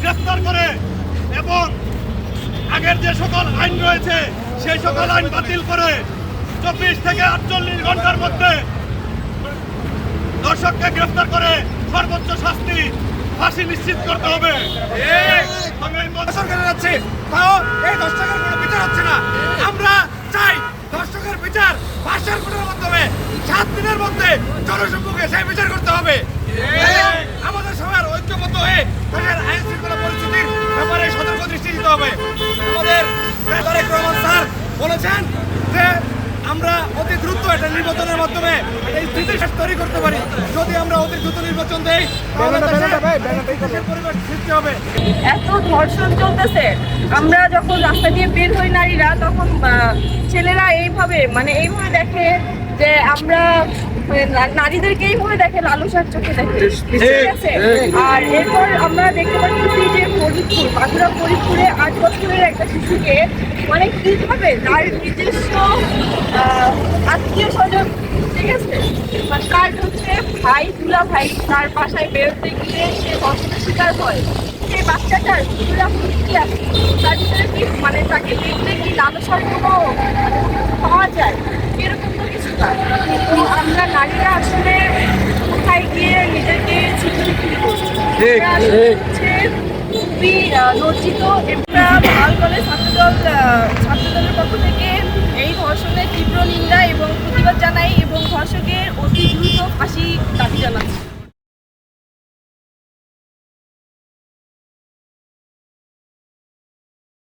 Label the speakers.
Speaker 1: গ্রেফতার করে এবং আগের যে সকল আইন রয়েছে সেই সকল আইন বাতিল করে চব্বিশ থেকে আটচল্লিশ ঘণ্টার মধ্যে দর্শককে গ্রেফতার করে সর্বোচ্চ শাস্তি ফাঁসি নিশ্চিত করতে হবে। আমি এই মত- সরকারে যাচ্ছে তাও এই দর্শকের কোনো বিচার হচ্ছে না। আমরা চাই দর্শকের বিচার ভাষার কোটার মাধ্যমে সাত দিনের মধ্যে জনসম্মুখে সেই বিচার করতে হবে। আমাদের সবার ঐক্যবদ্ধ হয়ে হবে। আমাদের তারেক রহমান স্যার বলেছেন যে আমরা অতি দ্রুত একটা নির্বাচনের মাধ্যমে একটা স্থিতিশীল তৈরি করতে পারি। যদি আমরা অতি দ্রুত নির্বাচন দেই পরিবেশ সৃষ্টি হবে।
Speaker 2: এত ধর্ষণ চলতেছে। আমরা যখন রাস্তা দিয়ে বের হই নারীরা তখন ছেলেরা এইভাবে মানে এইভাবে দেখে যে আমরা মানে নারীদেরকে এইভাবে দেখে লালসার চোখে দেখে। ঠিক আছে? আর এরপর আমরা দেখতে পাচ্ছি মানে কীভাবে তার নিজস্ব আত্মীয় স্বজন ঠিক আছে? তার হচ্ছে ভাই দুলা ভাই তার বাসায় বেরোতে গিয়ে সে ধর্ষণের শিকার হয়। সেই বাচ্চাটার দুলা কি আছে তার ভিতরে কি? মানে তাকে দেখলে কি লালসার কোনো পাওয়া যায়? এরকম তো কিছু না। তো আমরা নারীরা আসলে কোথায় গিয়ে নিজেকে আসলে হচ্ছে খুবই লজ্জিত একটা বাল কলেজ ছাত্রদল ছাত্রদলের পক্ষ থেকে এই ধর্ষণের তীব্র নিন্দা এবং প্রতিবাদ জানাই এবং ধর্ষকের অতি দ্রুত ফাঁসি দাবি জানাচ্ছি।